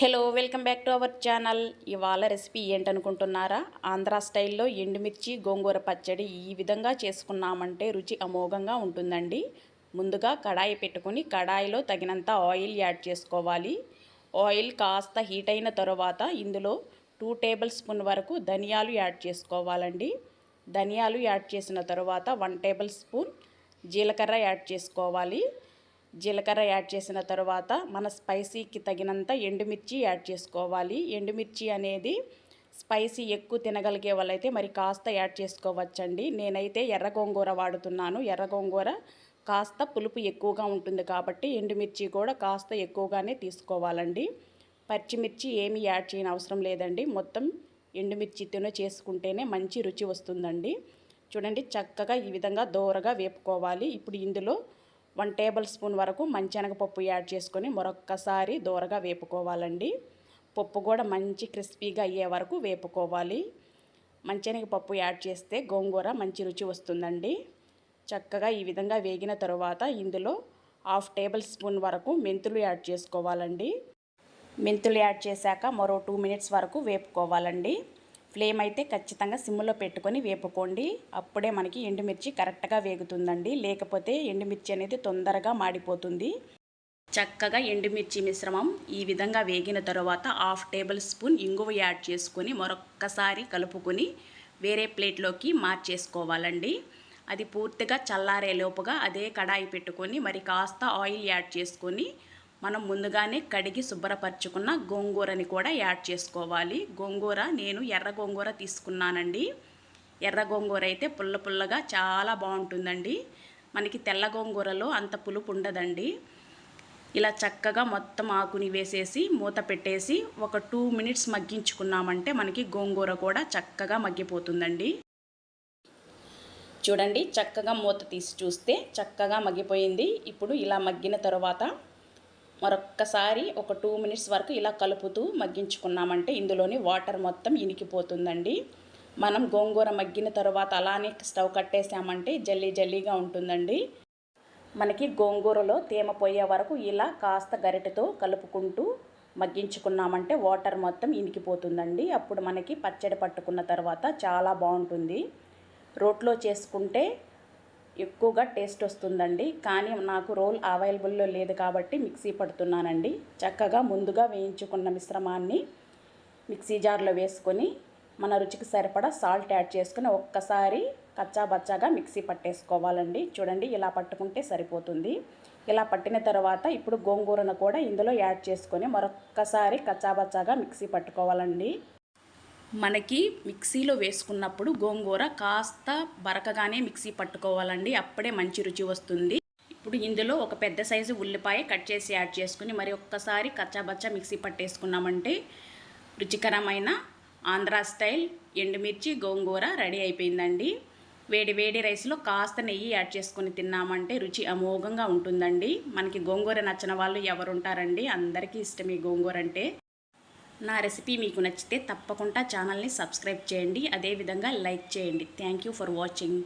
Hello welcome back to our channel ఇవాళ recipe ఏంటనుకుంటున్నారా? ఆంధ్ర స్టైల్లో ఎండుమిర్చి గోంగూర పచ్చడి ఈ విధంగా చేసుకున్నామంటే రుచి అమోఘంగా ఉంటుందండి. ముందుగా కడాయి పెట్టుకుని కడాయిలో తగినంత ఆయిల్ యాడ్ చేసుకోవాలి. ఆయిల్ కాస్త హీట్ అయిన తర్వాత ఇందులో టూ టేబుల్ స్పూన్ వరకు ధనియాలు యాడ్ చేసుకోవాలండి. ధనియాలు యాడ్ చేసిన తర్వాత వన్ టేబుల్ స్పూన్ జీలకర్ర యాడ్ చేసుకోవాలి. జీలకర్ర యాడ్ చేసిన తర్వాత మన స్పైసీకి తగినంత ఎండుమిర్చి యాడ్ చేసుకోవాలి. ఎండుమిర్చి అనేది స్పైసీ ఎక్కువ తినగలిగే వాళ్ళైతే మరి కాస్త యాడ్ చేసుకోవచ్చండి. నేనైతే ఎర్ర గోంగూర వాడుతున్నాను. ఎర్ర గోంగూర కాస్త పులుపు ఎక్కువగా ఉంటుంది కాబట్టి ఎండుమిర్చి కూడా కాస్త ఎక్కువగానే తీసుకోవాలండి. పచ్చిమిర్చి ఏమీ యాడ్ చేయని అవసరం లేదండి. మొత్తం ఎండుమిర్చితోనే చేసుకుంటేనే మంచి రుచి వస్తుందండి. చూడండి చక్కగా ఈ విధంగా దోరగా వేపుకోవాలి. ఇప్పుడు ఇందులో వన్ టేబుల్ స్పూన్ వరకు మంచెనగపప్పు యాడ్ చేసుకొని మరొక్కసారి దూరగా వేపుకోవాలండి. పప్పు కూడా మంచి క్రిస్పీగా అయ్యే వరకు వేపుకోవాలి. మంచెనగపప్పు యాడ్ చేస్తే గోంగూర మంచి రుచి వస్తుందండి. చక్కగా ఈ విధంగా వేగిన తరువాత ఇందులో హాఫ్ టేబుల్ స్పూన్ వరకు మెంతులు యాడ్ చేసుకోవాలండి. మెంతులు యాడ్ చేశాక మరో టూ మినిట్స్ వరకు వేపుకోవాలండి. ఫ్లేమ్ అయితే ఖచ్చితంగా సిమ్లో పెట్టుకొని వేపుకోండి. అప్పుడే మనకి ఎండుమిర్చి కరెక్ట్గా వేగుతుందండి. లేకపోతే ఎండుమిర్చి అనేది తొందరగా మాడిపోతుంది. చక్కగా ఎండుమిర్చి మిశ్రమం ఈ విధంగా వేగిన తర్వాత హాఫ్ టేబుల్ స్పూన్ ఇంగువ యాడ్ చేసుకొని మరొక్కసారి కలుపుకొని వేరే ప్లేట్లోకి మార్చేసుకోవాలండి. అది పూర్తిగా చల్లారే లోపుగా అదే కడాయి పెట్టుకొని మరి కాస్త ఆయిల్ యాడ్ చేసుకొని మనం ముందుగానే కడిగి శుభ్రపరచుకున్న గోంగూరని కూడా యాడ్ చేసుకోవాలి. గోంగూర నేను ఎర్ర గోంగూర తీసుకున్నానండి. ఎర్ర గోంగూర అయితే పుల్ల పుల్లగా చాలా బాగుంటుందండి. మనకి తెల్ల గోంగూరలో అంత పులుపు ఉండదండి. ఇలా చక్కగా మొత్తం ఆకుని వేసేసి మూత పెట్టేసి ఒక టూ మినిట్స్ మగ్గించుకున్నామంటే మనకి గోంగూర కూడా చక్కగా మగ్గిపోతుందండి. చూడండి చక్కగా మూత తీసి చూస్తే చక్కగా మగ్గిపోయింది. ఇప్పుడు ఇలా మగ్గిన తర్వాత మరొక్కసారి ఒక టూ మినిట్స్ వరకు ఇలా కలుపుతూ మగ్గించుకున్నామంటే ఇందులోని వాటర్ మొత్తం ఇనికిపోతుందండి. మనం గోంగూర మగ్గిన తర్వాత అలానే స్టవ్ కట్టేసామంటే జల్లీ జల్లీగా ఉంటుందండి. మనకి గోంగూరలో తేమ పోయే వరకు ఇలా కాస్త గరిటెతో కలుపుకుంటూ మగ్గించుకున్నామంటే వాటర్ మొత్తం ఇనికిపోతుందండి. అప్పుడు మనకి పచ్చడి పట్టుకున్న తర్వాత చాలా బాగుంటుంది. రోట్లో చేసుకుంటే ఎక్కువగా టేస్ట్ వస్తుందండి. కానీ నాకు రోల్ అవైలబుల్లో లేదు కాబట్టి మిక్సీ పడుతున్నానండి. చక్కగా ముందుగా వేయించుకున్న మిశ్రమాన్ని మిక్సీ జార్లో వేసుకొని మన రుచికి సరిపడా సాల్ట్ యాడ్ చేసుకుని ఒక్కసారి కచ్చాబచ్చాగా మిక్సీ పట్టేసుకోవాలండి. చూడండి ఇలా పట్టుకుంటే సరిపోతుంది. ఇలా పట్టిన తర్వాత ఇప్పుడు గోంగూరను కూడా ఇందులో యాడ్ చేసుకొని మరొక్కసారి కచ్చాబచ్చాగా మిక్సీ పట్టుకోవాలండి. మనకి మిక్సీలో వేసుకున్నప్పుడు గోంగూర కాస్త బరకగానే మిక్సీ పట్టుకోవాలండి. అప్పుడే మంచి రుచి వస్తుంది. ఇప్పుడు ఇందులో ఒక పెద్ద సైజు ఉల్లిపాయ కట్ చేసి యాడ్ చేసుకుని మరి ఒక్కసారి కచ్చాబచ్చా మిక్సీ పట్టేసుకున్నామంటే రుచికరమైన ఆంధ్ర స్టైల్ ఎండుమిర్చి గోంగూర రెడీ అయిపోయిందండి. వేడి వేడి రైస్లో కాస్త నెయ్యి యాడ్ చేసుకుని తిన్నామంటే రుచి అమోఘంగా ఉంటుందండి. మనకి గోంగూర నచ్చిన వాళ్ళు ఎవరుంటారండి? అందరికీ ఇష్టమే గోంగూర అంటే. నా రెసిపీ మీకు నచ్చితే తప్పకుండా ఛానల్ని సబ్స్క్రైబ్ చేయండి. అదేవిధంగా లైక్ చేయండి. Thank you for watching